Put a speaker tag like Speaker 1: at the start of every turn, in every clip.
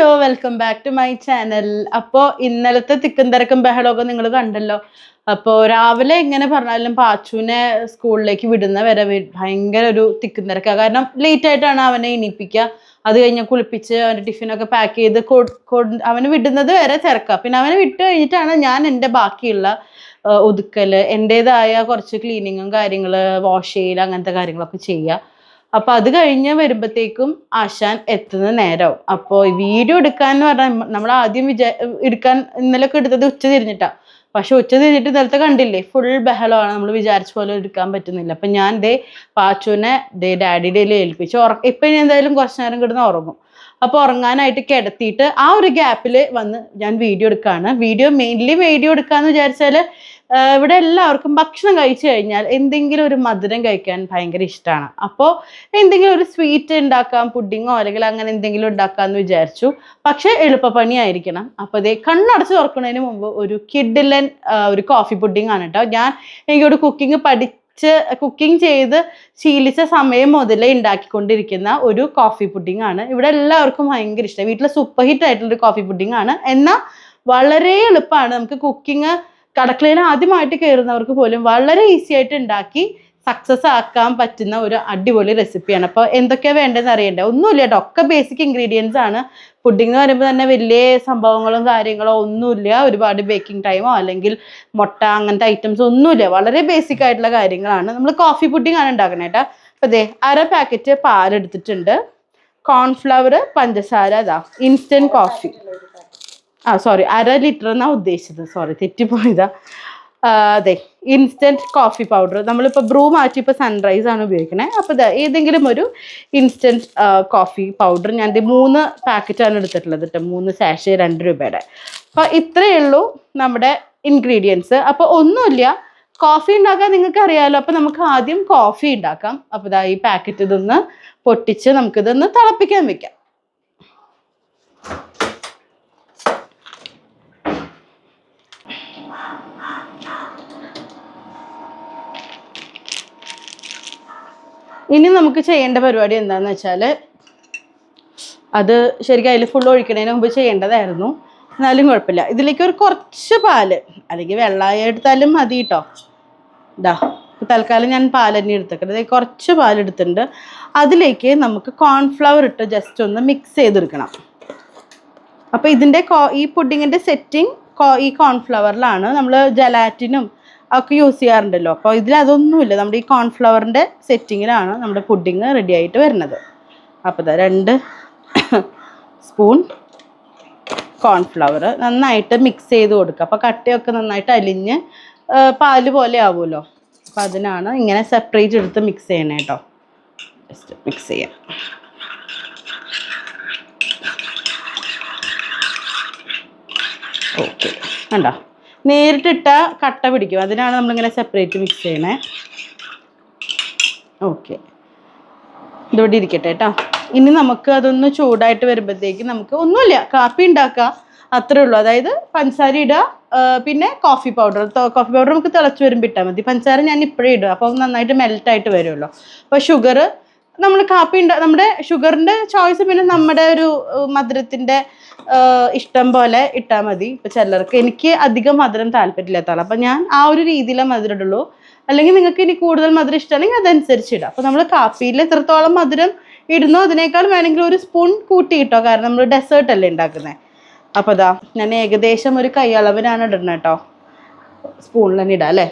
Speaker 1: Hello welcome back to my channel അപ്പോൾ ഇന്നലത്തെ തിക്കും തിരക്കും ബഹളമൊക്കെ നിങ്ങൾ കണ്ടല്ലോ. അപ്പോൾ രാവിലെ എങ്ങനെ പറഞ്ഞാലും പാച്ചുവിനെ സ്കൂളിലേക്ക് വിടുന്ന വരെ ഭയങ്കര ഒരു തിക്കും തിരക്കാണ് കാരണം ലേറ്റ് ആയിട്ടാണ് അവനെ എണീപ്പിക്കുക. അത് കഴിഞ്ഞ് കുളിപ്പിച്ച് അവന്റെ ടിഫിനൊക്കെ പാക്ക് ചെയ്ത് അവന് വിടുന്നത് വരെ തിരക്കാം. പിന്നെ അവനെ വിട്ട് കഴിഞ്ഞിട്ടാണ് ഞാൻ എന്റെ ബാക്കിയുള്ള ഒതുക്കൽ എന്റെതായ കുറച്ച് ക്ലീനിങ്ങും കാര്യങ്ങൾ വാഷ് ചെയ്യൽ അങ്ങനത്തെ കാര്യങ്ങളൊക്കെ ചെയ്യുക. അപ്പൊ അത് കഴിഞ്ഞ് വരുമ്പോഴത്തേക്കും ആശാൻ എത്തുന്ന നേരമാവും അപ്പോൾ വീഡിയോ എടുക്കാൻ എന്ന് പറഞ്ഞാൽ നമ്മൾ ആദ്യം വിചാ എടുക്കാൻ ഇന്നലെയൊക്കെ എടുത്തത് ഉച്ച തിരിഞ്ഞിട്ടാ. പക്ഷെ ഉച്ച തിരിഞ്ഞിട്ട് ഇന്നലത്തെ കണ്ടില്ലേ ഫുൾ ബഹളമാണ്. നമ്മൾ വിചാരിച്ച പോലെ എടുക്കാൻ പറ്റുന്നില്ല. അപ്പൊ ഞാൻ ദേ പാച്ചുവിനെ ദേ ഡാഡിയുടെ ഏൽപ്പിച്ച് ഉറ ഇപ്പൊ ഇനി എന്തായാലും കുറച്ച് നേരം കിടന്ന് ഉറങ്ങും. അപ്പൊ ഉറങ്ങാനായിട്ട് കിടത്തിയിട്ട് ആ ഒരു ഗ്യാപ്പിൽ വന്ന് ഞാൻ വീഡിയോ എടുക്കുകയാണ് വീഡിയോ മെയിൻലി വീഡിയോ എടുക്കാന്ന് വിചാരിച്ചാൽ ഇവിടെ എല്ലാവർക്കും ഭക്ഷണം കഴിച്ചു കഴിഞ്ഞാൽ എന്തെങ്കിലും ഒരു മധുരം കഴിക്കാൻ ഭയങ്കര ഇഷ്ടമാണ് അപ്പോൾ എന്തെങ്കിലും ഒരു സ്വീറ്റ് ഉണ്ടാക്കാം പുഡിങ്ങോ അല്ലെങ്കിൽ അങ്ങനെ എന്തെങ്കിലും ഉണ്ടാക്കാമെന്ന് വിചാരിച്ചു. പക്ഷേ എളുപ്പപ്പണിയായിരിക്കണം. അപ്പോൾ ഇതേ കണ്ണടച്ച് തുറക്കുന്നതിന് മുമ്പ് ഒരു കിഡിലൻ ഒരു കോഫി പുഡിംഗ് ആണ് കേട്ടോ ഞാൻ എനിക്കൊരു കുക്കിംഗ് പഠിച്ച് കുക്കിംഗ് ചെയ്ത് ശീലിച്ച സമയം മുതലേ ഉണ്ടാക്കിക്കൊണ്ടിരിക്കുന്ന ഒരു കോഫി പുഡിംഗ് ആണ്. ഇവിടെ എല്ലാവർക്കും ഭയങ്കര ഇഷ്ടം. വീട്ടിലെ സൂപ്പർ ഹിറ്റ് ആയിട്ടുള്ള ഒരു കോഫി പുഡിംഗ് ആണ്. എന്നാൽ വളരെ എളുപ്പമാണ്. നമുക്ക് കുക്കിംഗ് കടക്കളയിൽ ആദ്യമായിട്ട് കയറുന്നവർക്ക് പോലും വളരെ ഈസി ആയിട്ട് ഉണ്ടാക്കി സക്സസ് ആക്കാൻ പറ്റുന്ന ഒരു അടിപൊളി റെസിപ്പിയാണ് അപ്പോൾ എന്തൊക്കെയാണ് വേണ്ടതെന്ന് അറിയണ്ടേ. ഒന്നുമില്ല കേട്ടോ. ഒക്കെ ബേസിക് ഇൻഗ്രീഡിയൻസ് ആണ്. പുഡിംഗ് എന്ന് പറയുമ്പോൾ തന്നെ വലിയ സംഭവങ്ങളും കാര്യങ്ങളോ ഒന്നുമില്ല. ഒരുപാട് ബേക്കിംഗ് ടൈമോ അല്ലെങ്കിൽ മുട്ട അങ്ങനത്തെ ഐറ്റംസ് ഒന്നുമില്ല. വളരെ ബേസിക് ആയിട്ടുള്ള കാര്യങ്ങളാണ്. നമ്മൾ കോഫി പുഡിംഗ് ആണ് ഉണ്ടാക്കണേ കേട്ടോ. അപ്പോൾ അതെ അര പാക്കറ്റ് പാലെടുത്തിട്ടുണ്ട്. കോൺഫ്ലവർ പഞ്ചസാര അതാ ഇൻസ്റ്റന്റ് കോഫി ആ സോറി അര ലിറ്റർ എന്നാ ഉദ്ദേശിച്ചത്? സോറി തെറ്റിപ്പോയതാ. അതെ ഇൻസ്റ്റന്റ് കോഫി പൗഡർ നമ്മളിപ്പോൾ ബ്രൂ മാറ്റി ഇപ്പോൾ സൺറൈസ് ആണ് ഉപയോഗിക്കുന്നത് അപ്പോൾ ഇതാ ഏതെങ്കിലും ഒരു ഇൻസ്റ്റന്റ് കോഫി പൗഡർ ഞാൻ മൂന്ന് പാക്കറ്റാണ് എടുത്തിട്ടുള്ളത് കേട്ടോ മൂന്ന് സാഷേ രണ്ട് രൂപയുടെ. അപ്പോൾ ഇത്രയേ ഉള്ളൂ നമ്മുടെ ഇൻഗ്രീഡിയൻസ് അപ്പോൾ ഒന്നുമില്ല കോഫി ഉണ്ടാക്കാൻ നിങ്ങൾക്ക് അറിയാമല്ലോ അപ്പോൾ നമുക്ക് ആദ്യം കോഫി ഉണ്ടാക്കാം. അപ്പോൾ ഇതാ ഈ പാക്കറ്റ് ഇതൊന്ന് പൊട്ടിച്ച് നമുക്കിതൊന്ന് തിളപ്പിക്കാൻ വെക്കാം. ഇനി നമുക്ക് ചെയ്യേണ്ട പരിപാടി എന്താന്ന് വെച്ചാൽ അത് ശരിക്കും അതിൽ ഫുൾ ഒഴിക്കണതിന് മുമ്പ് ചെയ്യേണ്ടതായിരുന്നു. എന്നാലും കുഴപ്പമില്ല. ഇതിലേക്ക് ഒരു കുറച്ച് പാൽ അല്ലെങ്കിൽ വെള്ളമായി എടുത്താലും മതി കേട്ടോ ഇതാ തൽക്കാലം ഞാൻ പാൽ തന്നെ എടുത്തേക്കുന്നത് അതായത് കുറച്ച് പാലെടുത്തിട്ടുണ്ട് അതിലേക്ക് നമുക്ക് കോൺഫ്ലവർ ഇട്ട് ജസ്റ്റ് ഒന്ന് മിക്സ് ചെയ്തെടുക്കണം. അപ്പോൾ ഇതിന്റെ ഈ പുഡിങ്ങിന്റെ സെറ്റിംഗ് ഈ കോൺഫ്ലവറിലാണ് നമ്മൾ ജലാറ്റിനും ഒക്കെ യൂസ് ചെയ്യാറുണ്ടല്ലോ. അപ്പോൾ ഇതിൽ അതൊന്നുമില്ല. നമ്മുടെ ഈ കോൺഫ്ലവറിന്റെ സെറ്റിങ്ങിലാണ് നമ്മുടെ പുഡിങ് റെഡി ആയിട്ട് വരുന്നത്. അപ്പോൾ ഇതാ രണ്ട് സ്പൂൺ കോൺഫ്ലവർ നന്നായിട്ട് മിക്സ് ചെയ്ത് കൊടുക്കുക. അപ്പോൾ കട്ടയൊക്കെ നന്നായിട്ട് അലിഞ്ഞ് പാൽ പോലെ ആവുമല്ലോ. അപ്പോൾ അതിനാണ് ഇങ്ങനെ സെപ്പറേറ്റ് എടുത്ത് മിക്സ് ചെയ്യണേ കേട്ടോ ജസ്റ്റ് മിക്സ് ചെയ്യാം. ഓക്കെ കണ്ടോ? നേരിട്ടിട്ട കട്ട പിടിക്കും. അതിനാണ് നമ്മളിങ്ങനെ സെപ്പറേറ്റ് മിക്സ് ചെയ്യണേ. ഓക്കെ ഇതോടെ ഇരിക്കട്ടെ കേട്ടോ. ഇനി നമുക്ക് അതൊന്ന് ചൂടായിട്ട് വരുമ്പോഴത്തേക്ക് നമുക്ക് ഒന്നുമില്ല. കാപ്പി ഉണ്ടാക്കാം അത്രേ ഉള്ളൂ. അതായത് പഞ്ചസാര ഇടുക പിന്നെ കോഫി പൗഡർ കോഫി പൗഡർ നമുക്ക് തിളച്ച് വരുമ്പോൾ ഇട്ടാൽ മതി. പഞ്ചസാര ഞാൻ ഇപ്പോഴേ ഇടുക അപ്പോൾ നന്നായിട്ട് മെൽറ്റായിട്ട് വരുമല്ലോ അപ്പോൾ ഷുഗർ നമ്മൾ കാപ്പി ഉണ്ട നമ്മുടെ ഷുഗറിന്റെ ചോയ്സ് പിന്നെ നമ്മുടെ ഒരു മധുരത്തിന്റെ ഇഷ്ടം പോലെ ഇട്ടാൽ മതി. ഇപ്പം ചിലർക്ക് എനിക്ക് അധികം മധുരം താല്പര്യമില്ലാത്ത അപ്പം ഞാൻ ആ ഒരു രീതിയിലേ മധുരം ഇടുള്ളൂ. അല്ലെങ്കിൽ നിങ്ങൾക്ക് ഇനി കൂടുതൽ മധുരം ഇഷ്ടമാണെങ്കിൽ അതനുസരിച്ച് ഇടാം. അപ്പോൾ നമ്മൾ കാപ്പിയിൽ എത്രത്തോളം മധുരം ഇടുന്നോ അതിനേക്കാൾ വേണമെങ്കിൽ ഒരു സ്പൂൺ കൂട്ടി ഇട്ടോ. കാരണം നമ്മൾ ഡെസേർട്ട് അല്ലേ ഉണ്ടാക്കുന്നത് അപ്പോൾ അതാ ഞാൻ ഏകദേശം ഒരു കൈ അളവിനാണ് ഇടുന്നത് കേട്ടോ സ്പൂണിൽ തന്നെ ഇടാം അല്ലേ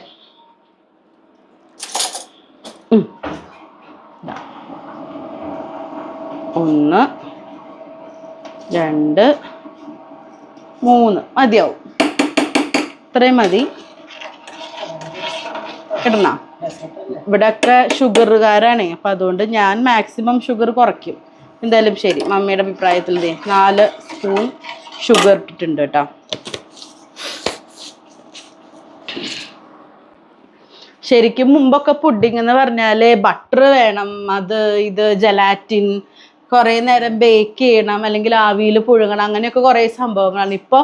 Speaker 1: ഉം. ദാ. ഒന്ന് രണ്ട് മൂന്ന്. മതിയാവും. ഇത്രയും മതി. ഇടണ? ഇവിടെയൊക്കെ ഷുഗറുകാരാണ്. അപ്പം അതുകൊണ്ട് ഞാൻ മാക്സിമം ഷുഗർ കുറയ്ക്കും. എന്തായാലും ശരി. മമ്മിയുടെ അഭിപ്രായത്തിൽ നാല് സ്പൂൺ ഷുഗർ ഇട്ടിട്ടുണ്ട് കേട്ടോ. ശരിക്കും മുമ്പൊക്കെ പുഡിംഗ് എന്ന് പറഞ്ഞാൽ ബട്ടർ വേണം. അത് ഇത് ജലാറ്റിൻ കുറേ നേരം ബേക്ക് ചെയ്യണം അല്ലെങ്കിൽ ആവിയിൽ പുഴുങ്ങണം അങ്ങനെയൊക്കെ കുറേ സംഭവങ്ങളാണ്. ഇപ്പോൾ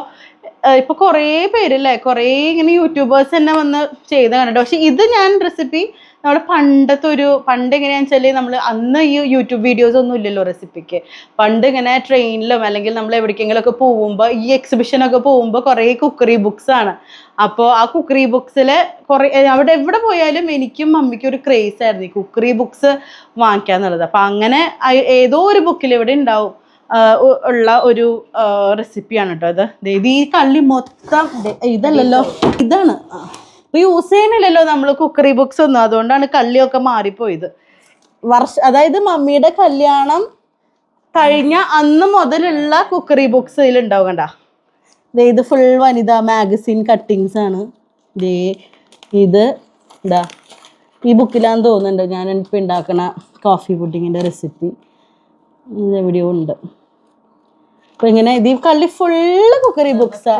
Speaker 1: ഇപ്പോൾ കുറേ പേരല്ലേ കുറേ ഇങ്ങനെ യൂട്യൂബേഴ്സ് തന്നെ വന്ന് ചെയ്ത് കണ്ടിട്ട് പക്ഷെ ഇത് ഞാൻ റെസിപ്പി നമ്മുടെ പണ്ടത്തെ ഒരു പണ്ട് എങ്ങനെയാണെന്ന് വെച്ചാൽ നമ്മൾ അന്ന് ഈ യൂട്യൂബ് വീഡിയോസ് ഒന്നും ഇല്ലല്ലോ റെസിപ്പിക്ക് പണ്ട് ഇങ്ങനെ ട്രെയിനിലും അല്ലെങ്കിൽ നമ്മൾ എവിടേക്കെങ്കിലും ഒക്കെ പോകുമ്പോൾ ഈ എക്സിബിഷനൊക്കെ പോകുമ്പോൾ കുറേ കുക്കറി ബുക്സ് ആണ്. അപ്പോൾ ആ കുക്കറി ബുക്സിൽ കുറേ അവിടെ എവിടെ പോയാലും എനിക്കും മമ്മിക്കും ഒരു ക്രേസ് ആയിരുന്നു ഈ കുക്കറി ബുക്സ് വാങ്ങിക്കാന്നുള്ളത് അപ്പം അങ്ങനെ ഏതോ ഒരു ബുക്കിൽ ഇവിടെ ഉണ്ടാവും ഉള്ള ഒരു റെസിപ്പിയാണ് കേട്ടോ ഇത്. ഈ കള്ളി മൊത്തം ഇതല്ലല്ലോ. ഇതാണ്. ഇപ്പൊ ഈ ഉസൈനിലല്ലോ നമ്മൾ കുക്കറി ബുക്സ് ഒന്നും. അതുകൊണ്ടാണ് കള്ളിയൊക്കെ മാറിപ്പോയത്. വർഷ അതായത് മമ്മിയുടെ കല്യാണം കഴിഞ്ഞ അന്ന് മുതലുള്ള കുക്കറി ബുക്സ് ഇതിലുണ്ടാവും കണ്ട? ഇത് ഫുൾ വനിതാ മാഗസിൻ കട്ടിങ്സ് ആണ്. ദേ ഇത് എന്താ ഈ ബുക്കിലാന്ന് തോന്നുന്നുണ്ട് ഞാൻ ഇപ്പം ഉണ്ടാക്കണ കോഫി പുഡിങ്ങിന്റെ റെസിപ്പി എവിടെയോ ഉണ്ട്. അപ്പൊ ഇങ്ങനെ ഇത് കള്ളി ഫുള്ള് കുക്കറി ബുക്സാ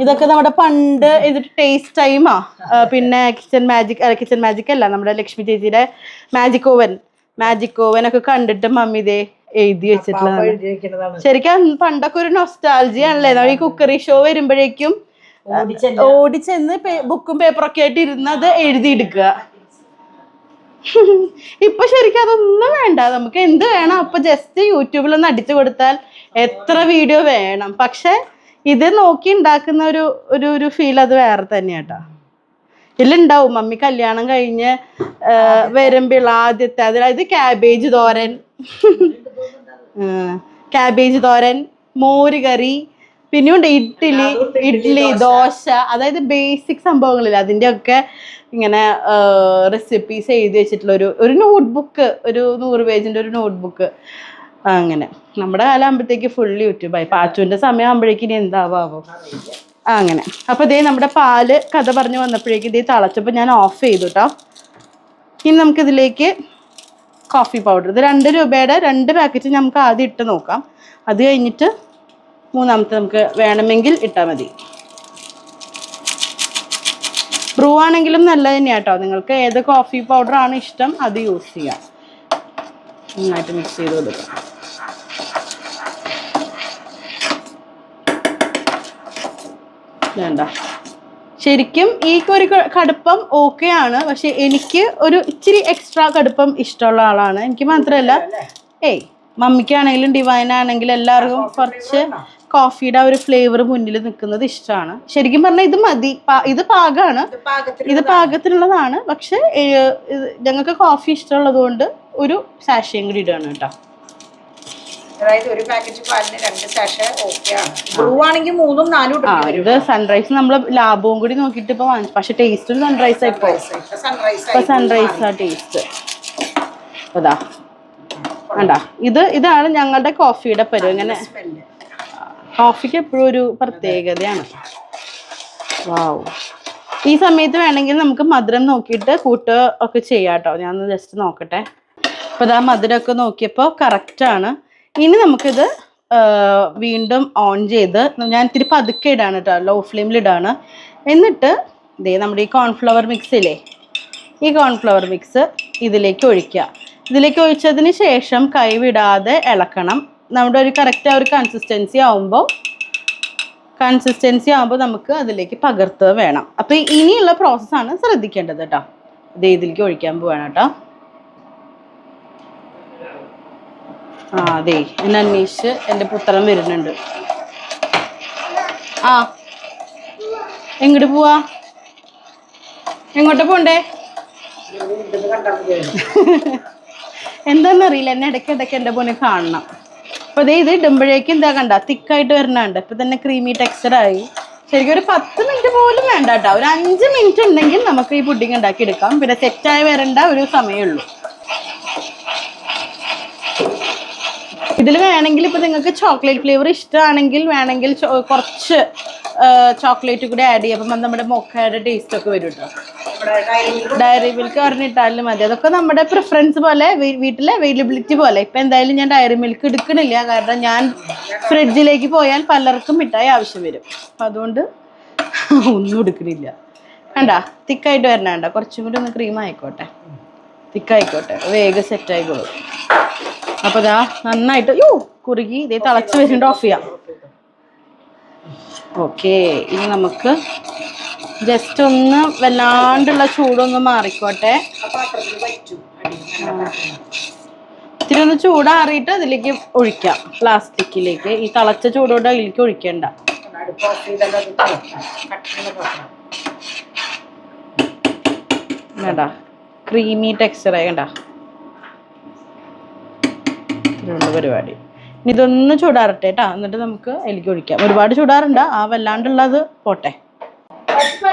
Speaker 1: ഇതൊക്കെ നമ്മുടെ പണ്ട് ഇതിട്ട് ടേസ്റ്റ് ടൈമാ പിന്നെ കിച്ചൺ മാജിക് കിച്ചൺ മാജിക് അല്ല നമ്മുടെ ലക്ഷ്മി ചേച്ചിയുടെ മാജിക് ഓവൻ മാജിക് ഓവൻ ഒക്കെ കണ്ടിട്ട് മമ്മി ഇതേ എഴുതി വെച്ചിട്ടുള്ളതാണ്. ശരിക്കും പണ്ടൊക്കെ ഒരു നൊസ്റ്റാൾജി ആണല്ലേ? നമ്മൾ ഈ കുക്കറി ഷോ വരുമ്പോഴേക്കും ഓടിച്ചെന്ന് ബുക്കും പേപ്പറൊക്കെ ആയിട്ട് ഇരുന്നത് എഴുതിയെടുക്കുക ഇപ്പൊ ശരിക്കും അതൊന്നും വേണ്ട. നമുക്ക് എന്ത് വേണം? അപ്പൊ ജസ്റ്റ് യൂട്യൂബിൽ ഒന്ന് അടിച്ചു കൊടുത്താൽ എത്ര വീഡിയോ വേണം. പക്ഷെ ഇത് നോക്കി ഉണ്ടാക്കുന്ന ഒരു ഒരു ഒരു ഫീൽ അത് വേറെ തന്നെയാട്ടാ. ഇതിലുണ്ടാവും. മമ്മി കല്യാണം കഴിഞ്ഞ് വരുമ്പോൾ ആദ്യത്തെ അതായത് ക്യാബേജ് തോരൻ. ക്യാബേജ് തോരൻ മോര് കറി പിന്നെയുണ്ട് ഇഡ്ഡലി ഇഡ്ഡലി ദോശ. അതായത് ബേസിക് സംഭവങ്ങളില്ല. അതിന്റെ ഒക്കെ ഇങ്ങനെ റെസിപ്പീസ് എഴുതി വെച്ചിട്ടുള്ള ഒരു ഒരു നോട്ട്ബുക്ക് ഒരു നൂറ് പേജിന്റെ ഒരു നോട്ട്ബുക്ക് അങ്ങനെ. നമ്മുടെ കാലം ആകുമ്പോഴത്തേക്ക് ഫുൾ യൂട്യൂബായി പാച്ചുവിന്റെ സമയമാകുമ്പോഴേക്കും ഇനി എന്താവാവോ. ആ, അങ്ങനെ. അപ്പോൾ ഇതേ നമ്മുടെ പാൽ കഥ പറഞ്ഞു വന്നപ്പോഴേക്കും ഇതേ തിളച്ചപ്പോൾ ഞാൻ ഓഫ് ചെയ്തു കേട്ടോ ഇനി നമുക്കിതിലേക്ക് കോഫി പൗഡർ ഇത് രണ്ട് രൂപയുടെ രണ്ട് പാക്കറ്റ് നമുക്ക് ആദ്യം ഇട്ട് നോക്കാം. അത് കഴിഞ്ഞിട്ട് മൂന്നാമത്തെ നമുക്ക് വേണമെങ്കിൽ ഇട്ടാൽ മതി. ബ്രൂ ആണെങ്കിലും നല്ലത് തന്നെയാണ് കേട്ടോ നിങ്ങൾക്ക് ഏത് കോഫി പൗഡർ ആണ് ഇഷ്ടം അത് യൂസ് ചെയ്യാം. നന്നായിട്ട് മിക്സ് ചെയ്ത് കൊടുക്കാം. വേണ്ട. ശരിക്കും ഈ ഒരു കടുപ്പം ഓക്കെ ആണ്. പക്ഷെ എനിക്ക് ഒരു ഇച്ചിരി എക്സ്ട്രാ കടുപ്പം ഇഷ്ടമുള്ള ആളാണ്. എനിക്ക് മാത്രമല്ല ഏയ് മമ്മിക്കാണെങ്കിലും ഡിവൈനാണെങ്കിലും എല്ലാവർക്കും കുറച്ച് കോഫിയുടെ ആ ഒരു ഫ്ലേവർ മുന്നിൽ നിൽക്കുന്നത് ഇഷ്ടമാണ്. ശരിക്കും പറഞ്ഞാൽ ഇത് മതി. ഇത് പാകമാണ് ഇത് പാകത്തിനുള്ളതാണ്. പക്ഷെ ഞങ്ങൾക്ക് കോഫി ഇഷ്ടമുള്ളത് കൊണ്ട് ഒരു സാഷയും കൂടി ഇടുകയാണ് കേട്ടോ.
Speaker 2: അതായത് ഒരു പാക്കറ്റ് പാലിന് രണ്ട് സാഷ ഓക്കെയാണ് ബ്ലൂ ആണെങ്കിൽ മൂന്നും നാലും
Speaker 1: ആ ഇത് സൺറൈസ് നമ്മൾ ലാഭവും കൂടി നോക്കിയിട്ട് ഇപ്പൊ വാങ്ങിച്ചു പക്ഷെ ടേസ്റ്റ് സൺറൈസ് ആയിപ്പോ
Speaker 2: ഇപ്പൊ സൺറൈസ്
Speaker 1: ഇപ്പൊ സൺറൈസ് ആ ടേസ്റ്റ് അതാ കണ്ടാ? ഇത് ഇതാണ് ഞങ്ങളുടെ കോഫിയുടെ പരുവ് ഇങ്ങനെ കോഫിക്ക് എപ്പോഴും ഒരു പ്രത്യേകതയാണ്. വാവ് ഈ സമയത്ത് വേണമെങ്കിൽ നമുക്ക് മധുരം നോക്കിയിട്ട് കൂട്ട് ഒക്കെ ചെയ്യാം കേട്ടോ. ഞാൻ ജസ്റ്റ് നോക്കട്ടെ. അപ്പോൾ ഇതാ മധുരമൊക്കെ നോക്കിയപ്പോൾ കറക്റ്റാണ് ഇനി നമുക്കിത് വീണ്ടും ഓൺ ചെയ്ത് ഞാൻ ഇത്തിരി പതുക്കെ ഇടാണ് കേട്ടോ ലോ ഫ്ലെയിമിൽ ഇടാണ്. എന്നിട്ട് ഇതേ നമ്മുടെ ഈ കോൺഫ്ലവർ മിക്സ് ഇല്ലേ? ഈ കോൺഫ്ലവർ മിക്സ് ഇതിലേക്ക് ഒഴിക്കുക. ഇതിലേക്ക് ഒഴിച്ചതിന് ശേഷം കൈവിടാതെ ഇളക്കണം. നമ്മുടെ ഒരു കറക്റ്റ് ആ ഒരു കൺസിസ്റ്റൻസി ആവുമ്പോൾ കൺസിസ്റ്റൻസി ആകുമ്പോൾ നമുക്ക് അതിലേക്ക് പകർത്തുക വേണം. അപ്പോൾ ഇനിയുള്ള പ്രോസസ്സാണ് ശ്രദ്ധിക്കേണ്ടത് കേട്ടോ ഇത് ഇതിലേക്ക് ഒഴിക്കാൻ പോവാണ് കേട്ടോ ആ അതെ. എന്നെ അന്വേഷിച്ച് എന്റെ പുത്രൻ വരുന്നുണ്ട്. ആ. എങ്ങോട്ട് പോവാ? എങ്ങോട്ട് പോണ്ടേ? എന്താണെന്നറിയില്ല എന്നെ ഇടയ്ക്ക് ഇടയ്ക്ക് എന്റെ പോലെ കാണണം. അപ്പോൾ അതേ ഇത് ഇടുമ്പോഴേക്കും എന്താ കണ്ട? തിക്കായിട്ട് വരണുണ്ട്. ഇപ്പം തന്നെ ക്രീമി ടെക്സ്ചർ ആയി. ശരിക്കും ഒരു പത്ത് മിനിറ്റ് പോലും വേണ്ട കേട്ടോ. ഒരു അഞ്ച് മിനിറ്റ് ഉണ്ടെങ്കിൽ നമുക്ക് ഈ പുഡിങ് ഉണ്ടാക്കി എടുക്കാം പിന്നെ തെറ്റായി വരേണ്ട ഒരു സമയമുള്ളൂ ഇതിൽ വേണമെങ്കിൽ ഇപ്പം നിങ്ങൾക്ക് ചോക്ലേറ്റ് ഫ്ലേവർ ഇഷ്ടമാണെങ്കിൽ വേണമെങ്കിൽ കുറച്ച് ചോക്ലേറ്റ് കൂടി ആഡ് ചെയ്യാം. നമ്മുടെ മൊക്കയുടെ ടേസ്റ്റ് ഒക്കെ വരും കേട്ടോ
Speaker 2: ഡയറി മിൽക്ക്
Speaker 1: പറഞ്ഞിട്ടാലും മതി. അതൊക്കെ നമ്മുടെ പ്രിഫറൻസ് പോലെ വീട്ടിലെ അവൈലബിലിറ്റി പോലെ. ഇപ്പം എന്തായാലും ഞാൻ ഡയറി മിൽക്ക് എടുക്കണില്ല. കാരണം ഞാൻ ഫ്രിഡ്ജിലേക്ക് പോയാൽ പലർക്കും മിഠായി ആവശ്യം വരും. അപ്പം അതുകൊണ്ട് ഒന്നും എടുക്കണില്ല. വേണ്ട തിക്കായിട്ട് വരണ വേണ്ട കുറച്ചും കൂടി ഒന്ന് ക്രീം ആയിക്കോട്ടെ. തിക്കായിക്കോട്ടെ. വേഗം സെറ്റ് ആയിക്കോളും. അപ്പൊ ഇതാ നന്നായിട്ട് യോ കുറുകി ഇതേ തിളച്ച് വരുന്നുണ്ട് ഓഫ് ചെയ്യാം. ഓക്കെ ഇനി നമുക്ക് ജസ്റ്റ് ഒന്ന് വല്ലാണ്ടുള്ള ചൂടൊന്ന് മാറിക്കോട്ടെ. ഇത്തിരി ഒന്ന് ചൂടാറിയിട്ട് അതിലേക്ക് ഒഴിക്കാം. പ്ലാസ്റ്റിക്കിലേക്ക്. ഈ തിളച്ച ചൂടോടെ അതിലേക്ക് ഒഴിക്കണ്ട. ക്രീമി ടെക്സ്ചർ ആയി കണ്ട? ഇത്രയുള്ള പരിപാടി. ഇനി ഇതൊന്ന് ചൂടാറട്ടെ കേട്ടാ എന്നിട്ട് നമുക്ക് അതിലേക്ക് ഒഴിക്കാം. ഒരുപാട് ചൂടാറുണ്ട്. ആ വല്ലാണ്ടുള്ളത് പോട്ടെ.
Speaker 2: അപ്പൊ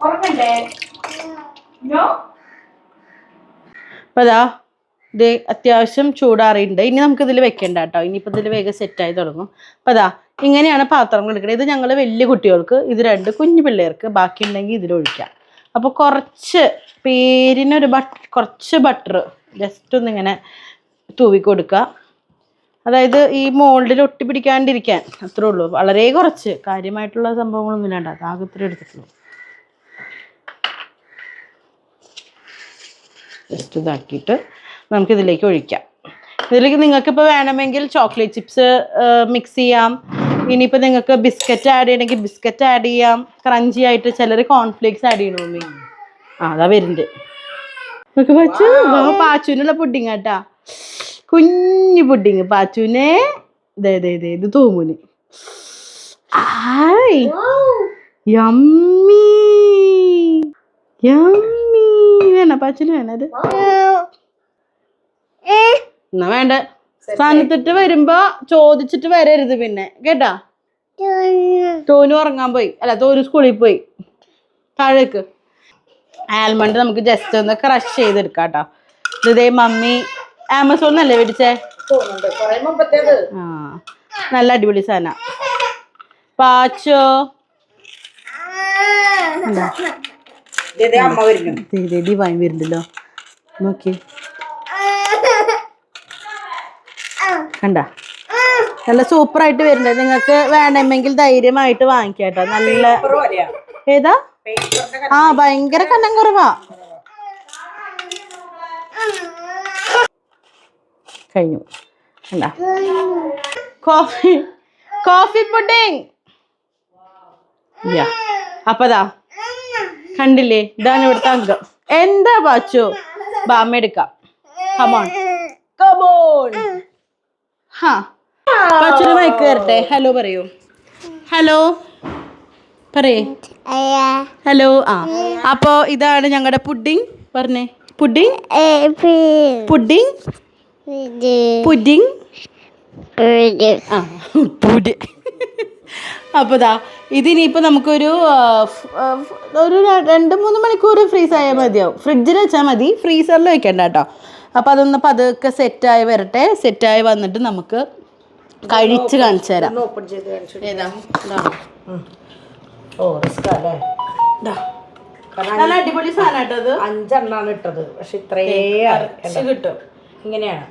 Speaker 2: ഉറങ്ങണ്ടേ? നോ
Speaker 1: ഇത് അത്യാവശ്യം ചൂടാറിയിട്ടുണ്ട്. ഇനി നമുക്ക് ഇതിൽ വെക്കണ്ട കേട്ടോ. ഇനിയിപ്പോൾ ഇതിൽ വേഗം സെറ്റായി തുടങ്ങും. അപ്പോൾ അതാ ഇങ്ങനെയാണ് പാത്രങ്ങൾ എടുക്കുന്നത് ഇത് ഞങ്ങൾ വലിയ കുട്ടികൾക്ക് ഇത് രണ്ട് കുഞ്ഞു പിള്ളേർക്ക് ബാക്കിയുണ്ടെങ്കിൽ ഇതിലൊഴിക്കാം അപ്പോൾ കുറച്ച് പേരിനൊരു ബട്ട് കുറച്ച് ബട്ടർ ജസ്റ്റ് ഒന്നിങ്ങനെ തൂവി കൊടുക്കുക. അതായത് ഈ മോൾഡിൽ ഒട്ടി ഒട്ടിപ്പിടിക്കാണ്ടിരിക്കാൻ അത്രേ ഉള്ളൂ. വളരെ കുറച്ച്. കാര്യമായിട്ടുള്ള സംഭവങ്ങളൊന്നും ഇല്ലാണ്ട് അത് ആകെ എടുത്തിട്ടുള്ളൂ. ജസ്റ്റ് ഇതാക്കിയിട്ട് നമുക്ക് ഇതിലേക്ക് ഒഴിക്കാം. ഇതിലേക്ക് നിങ്ങൾക്ക് ഇപ്പോൾ വേണമെങ്കിൽ ചോക്ലേറ്റ് ചിപ്സ് മിക്സ് ചെയ്യാം. ഇനിയിപ്പോൾ നിങ്ങൾക്ക് ബിസ്ക്കറ്റ് ആഡ് ചെയ്യണമെങ്കിൽ ബിസ്ക്കറ്റ് ആഡ് ചെയ്യാം. ക്രഞ്ചി ആയിട്ട് ചിലർ കോൺഫ്ലേക്സ് ആഡ് ചെയ്യണോ ആ അതാ വരുന്നുണ്ട് നമുക്ക് പാച്ചു. പാച്ചുവിനുള്ള പുഡിങ് കേട്ടാ കുഞ്ഞു പുഡിങ് പാച്ചുവിനെ ദേ ഇത് തൂമുന്. ആയ്. യമ്മി യമ്മി വേണ? പാച്ചിന് വേണത് എന്നാ വേണ്ട? സ്ഥാനത്തിട്ട് വരുമ്പോ ചോദിച്ചിട്ട് വരരുത് പിന്നെ. കേട്ടാ? തോനു ഉറങ്ങാൻ പോയി. അല്ല തോനു സ്കൂളിൽ പോയി. താഴേക്ക്. ആൽമണ്ട് നമുക്ക് ജസ്റ്റ് ഒന്ന് ക്രഷ് ചെയ്തെടുക്കാം കേട്ടോ. ഇതേ മമ്മി ആമസോൺ മേടിച്ചേ?
Speaker 2: പിടിച്ചേ
Speaker 1: ആ നല്ല അടിപൊളി സാധന. പാച്ചോ. ഡിവൈൻ വരുന്നുണ്ടല്ലോ. നോക്കി കണ്ട. നല്ല സൂപ്പർ ആയിട്ട് വരുന്നുണ്ട്. നിങ്ങൾക്ക് വേണമെങ്കിൽ ധൈര്യമായിട്ട് വാങ്ങിക്കട്ടോ കേട്ടോ. നല്ല ഏതാ? ആ ഭയങ്കര കനം കുറവാ. കഴിഞ്ഞു. കണ്ട. കോഫി കോഫി പുഡിങ് അപ്പതാ കണ്ടില്ലേ? ഇതാണ് ഇവിടുത്തെ അംഗം. എന്താ പാച്ചു ബാമ എടുക്കാം. കമോൺ കമോൺ ഹാ. പാച്ചുന് മയക്ക് തരട്ടെ ഹലോ പറയൂ. ഹലോ പറയേ. ഹലോ ആ. ഇതാണ് ഞങ്ങളുടെ പുഡിംഗ് പറഞ്ഞേ. പുഡിംഗ് പുഡിംഗ് പുഡിംഗ് ആ പുഡി അപ്പോൾ ദാ ഇതിനിപ്പോൾ നമുക്കൊരു ഒരു രണ്ട് മൂന്ന് മണിക്കൂർ ഫ്രീസ് ആയാൽ മതിയാവും. ഫ്രിഡ്ജിൽ വെച്ചാൽ മതി. ഫ്രീസറിൽ വെക്കണ്ട കേട്ടോ. അപ്പോൾ അതൊന്ന് പതുക്കെ സെറ്റായി വരട്ടെ. സെറ്റായി വന്നിട്ട് നമുക്ക് കഴിച്ച് കാണിച്ചു തരാം നല്ല അടിപൊളി സാധനം കേട്ടോ അത്
Speaker 2: അഞ്ചെണ്ണാണ് ഇട്ടത്. പക്ഷെ ഇത്രേ
Speaker 1: കിട്ടും.
Speaker 2: ഇങ്ങനെയാണ്.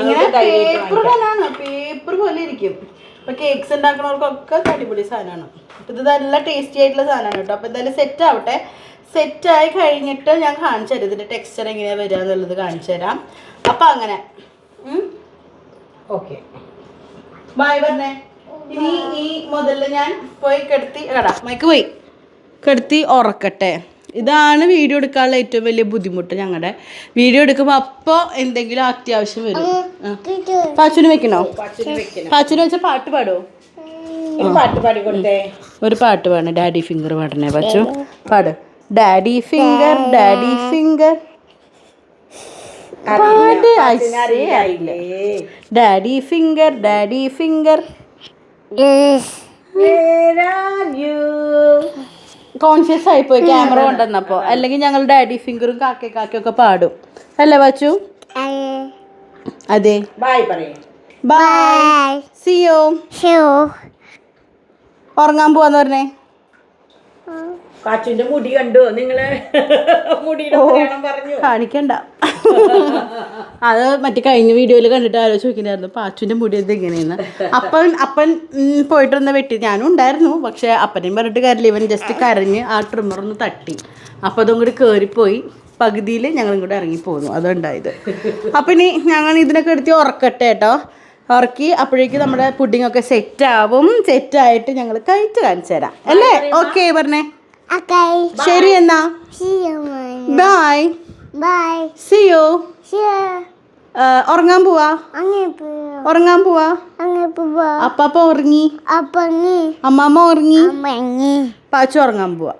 Speaker 1: ഇങ്ങനെ പേപ്പർ പോലാണ് പേപ്പർ പോലെ ഇരിക്കും. ഇപ്പൊ കേക്ക്സ് ഉണ്ടാക്കുന്നവർക്കൊക്കെ അടിപൊളി സാധനമാണ്. ഇത് നല്ല ടേസ്റ്റി ആയിട്ടുള്ള സാധനമാണ് കേട്ടോ. അപ്പൊ എന്തായാലും സെറ്റ് ആവട്ടെ. സെറ്റ് ആയി കഴിഞ്ഞിട്ട് ഞാൻ കാണിച്ചു തരാം. ഇതിന്റെ ടെക്സ്ചർ എങ്ങനെയാ വരിക എന്നുള്ളത് കാണിച്ചു തരാം. അപ്പൊ അങ്ങനെ.
Speaker 2: ഓക്കെ
Speaker 1: ബായ് പറഞ്ഞേ. ഇനി ഈ മുതൽ ഞാൻ പോയി കെടുത്തി കടാ മൈക്ക് പോയി. കെടുത്തി ഉറക്കട്ടെ. ഇതാണ് വീഡിയോ എടുക്കാനുള്ള ഏറ്റവും വലിയ ബുദ്ധിമുട്ട് ഞങ്ങളുടെ വീഡിയോ എടുക്കുമ്പോൾ അപ്പോൾ എന്തെങ്കിലും അത്യാവശ്യം വരും. പാച്ചുന് വെക്കണോ?
Speaker 2: പച്ചിന്
Speaker 1: വെച്ച പാട്ട് പാടോ?
Speaker 2: പാട്ട് പാടി കൊടുത്തേ.
Speaker 1: ഒരു പാട്ട് പാടണേ. ഡാഡി ഫിംഗർ പാടണേ പാച്ചു. പാട്. Daddy finger daddy finger daddy finger daddy finger conscious ആയിപ്പോയി. ക്യാമറ കൊണ്ടുവന്നപ്പോ. അല്ലെങ്കിൽ ഞങ്ങൾ ഡാഡി ഫിംഗറും കാക്കെ കാക്കയൊക്കെ പാടും. അല്ലേ വച്ചു? അതെ.
Speaker 2: ബായ് പറയേ.
Speaker 1: സിയോ ഉറങ്ങാൻ പോവാന്ന് പറഞ്ഞേ.
Speaker 2: കാച്ചുവിന്റെ മുടി കണ്ടു? നിങ്ങളെ മുടിയുടെ പറഞ്ഞു.
Speaker 1: കാണിക്കണ്ട. അത് മറ്റേ കഴിഞ്ഞ വീഡിയോയിൽ കണ്ടിട്ട് ആരോ നോക്കിണ്ടായിരുന്നു പാച്ചുവിന്റെ മുടി എന്ത് എങ്ങനെയെന്ന്? അപ്പൻ അപ്പൻ പോയിട്ടൊന്ന് വെട്ടി ഞാനും ഉണ്ടായിരുന്നു. പക്ഷെ അപ്പനെയും പറഞ്ഞിട്ട് കാര്യമില്ല. ഇവൻ ജസ്റ്റ് കരഞ്ഞ് ആ ട്രിമ്മർ ഒന്ന് തട്ടി. അപ്പൊ അതും കൂടി കയറിപ്പോയി പകുതിയിൽ ഞങ്ങളും കൂടെ ഇറങ്ങിപ്പോന്നു അതുണ്ടായത് അപ്പം ഇനി ഞങ്ങൾ ഇതിനൊക്കെ എടുത്ത് ഉറക്കട്ടെ കേട്ടോ. ഉറക്കി അപ്പോഴേക്ക് നമ്മുടെ പുഡിംഗ് ഒക്കെ സെറ്റ് ആവും. സെറ്റ് ആയിട്ട് ഞങ്ങൾ കഴിച്ച് കാണിച്ചു തരാം. അല്ലേ? ഓക്കെ പറഞ്ഞേ. ശരി എന്നാ.
Speaker 3: See you,
Speaker 1: bye see you ഉറങ്ങാൻ പോവാ? ഉറങ്ങാൻ പോവാ? അപ്പാപ്പ ഉറങ്ങി?
Speaker 3: Apa ni?
Speaker 1: അമ്മാമ്മ ഉറങ്ങി?
Speaker 3: Apa
Speaker 1: പാച്ചു ഉറങ്ങാൻ പോവാ.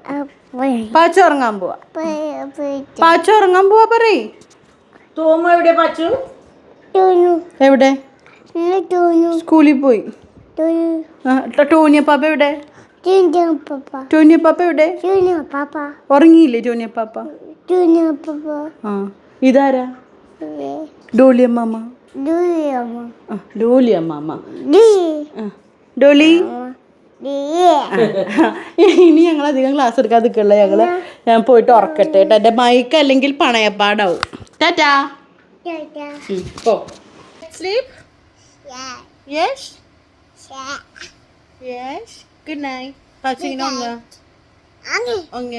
Speaker 1: പാച്ചു ഉറങ്ങാൻ പോവാ. പാച്ചു ഉറങ്ങാൻ പോവാ പറയ്.
Speaker 2: തോമ എവിടെ പാച്ചു.
Speaker 1: എവിടെ? സ്കൂളിൽ പോയി. ആ, എവിടെ?
Speaker 3: Tunu
Speaker 1: പാപ്പ എവിടെ. ഉറങ്ങിയില്ലേ
Speaker 3: ടൂനിയ പാപ്പ.
Speaker 1: ആ. ഇതാരാ? ഡോളിയ മാമ
Speaker 3: ഡോളിയ
Speaker 1: മാമ ഡോളി. ഇനി ഞങ്ങൾ അധികം ക്ലാസ് എടുക്കാതെ നിൽക്കില്ല ഞങ്ങൾ ഞാൻ പോയിട്ട് ഉറക്കട്ടെ കേട്ടോ. എന്റെ മൈക്ക് അല്ലെങ്കിൽ പണയപ്പാടാവും. ടാറ്റാ. പോ. Sleep. Yes yes good night പച്ചിങ്ങനെ ഉറങ്ങാം
Speaker 3: Angin.
Speaker 1: ഒങ്ങ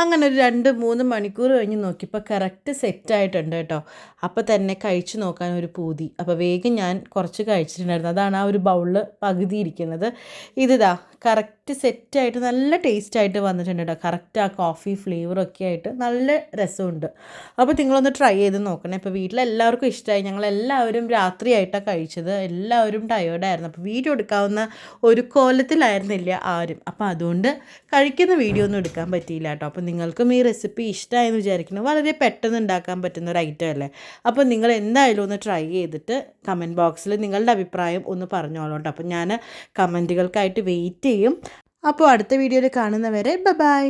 Speaker 1: അങ്ങനെ ഒരു രണ്ട് മൂന്ന് മണിക്കൂർ കഴിഞ്ഞ് നോക്കിയപ്പോൾ കറക്റ്റ് സെറ്റ് ആയിട്ടുണ്ട് കേട്ടോ. അപ്പോൾ തന്നെ കഴിച്ചു നോക്കാൻ ഒരു പൂതി. അപ്പോൾ വേഗം ഞാൻ കുറച്ച് കഴിച്ചിട്ടുണ്ടായിരുന്നു. അതാണ് ആ ഒരു ബൗളിൽ പകുതി ഇരിക്കുന്നത്. ഇതിതാ കറക്റ്റ് സെറ്റായിട്ട് നല്ല ടേസ്റ്റ് ആയിട്ട് വന്നിട്ടുണ്ട് കേട്ടോ കറക്റ്റ് ആ കോഫി ഫ്ലേവറൊക്കെ ആയിട്ട് നല്ല രസമുണ്ട്. അപ്പോൾ നിങ്ങളൊന്ന് ട്രൈ ചെയ്ത് നോക്കണേ. ഇപ്പോൾ വീട്ടിലെല്ലാവർക്കും ഇഷ്ടമായി ഞങ്ങൾ എല്ലാവരും രാത്രിയായിട്ടാണ് കഴിച്ചത്. എല്ലാവരും ടയേർഡായിരുന്നു അപ്പോൾ വീഡിയോ എടുക്കാവുന്ന ഒരു കോലത്തിലായിരുന്നില്ല ആരും. അപ്പോൾ അതുകൊണ്ട് കഴിക്കുന്ന വീഡിയോ ഒന്നും എടുക്കാൻ പറ്റിയില്ല കേട്ടോ അപ്പോൾ നിങ്ങൾക്കും ഈ റെസിപ്പി ഇഷ്ടമായെന്ന് വിചാരിക്കുന്നു. വളരെ പെട്ടെന്ന് ഉണ്ടാക്കാൻ പറ്റുന്ന ഒരു ഐറ്റം അല്ലേ? അപ്പോൾ നിങ്ങൾ എന്തായാലും ഒന്ന് ട്രൈ ചെയ്തിട്ട് കമന്റ് ബോക്സിൽ നിങ്ങളുടെ അഭിപ്രായം ഒന്ന് പറഞ്ഞോളൂ കേട്ടോ അപ്പോൾ ഞാൻ കമന്റുകൾക്കായിട്ട് വെയിറ്റ് ചെയ്യും. അപ്പോൾ അടുത്ത വീഡിയോയിൽ കാണുന്നവരെ ബൈ